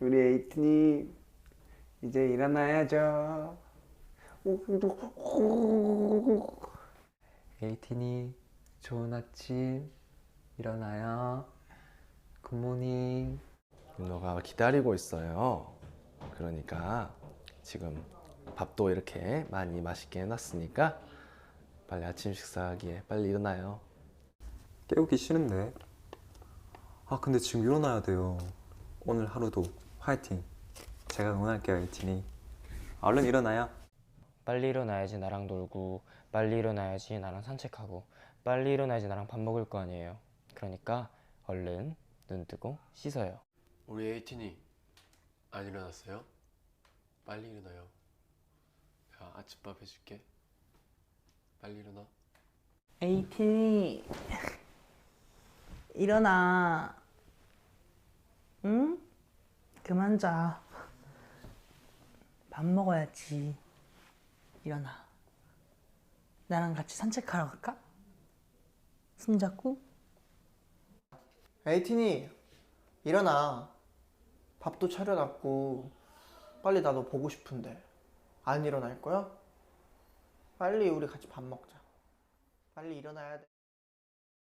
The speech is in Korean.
우리 에이틴이 이제 일어나야죠. 에이틴이 좋은 아침 일어나요. 굿모닝. 윤호가 기다리고 있어요. 그러니까 지금 밥도 이렇게 많이 맛있게 해놨으니까 빨리 아침 식사하기에 빨리 일어나요. 깨우기 싫은데. 아, 근데 지금 일어나야 돼요. 오늘 하루도 화이팅. 제가 응원할게요, 에이틴이. 얼른 일어나요. 빨리 일어나야지 나랑 놀고 빨리 일어나야지 나랑 산책하고 빨리 일어나야지 나랑 밥 먹을 거 아니에요. 그러니까 얼른 눈 뜨고 씻어요. 우리 에이틴이 안 일어났어요? 빨리 일어나요. 야, 아침밥 해줄게. 빨리 일어나. 에이틴이 일어나 응? 그만 자. 밥 먹어야지. 일어나. 나랑 같이 산책하러 갈까? 손잡고? 에이틴이 일어나. 밥도 차려놨고. 빨리 나도 보고 싶은데. 안 일어날 거야? 빨리 우리 같이 밥 먹자. 빨리 일어나야 돼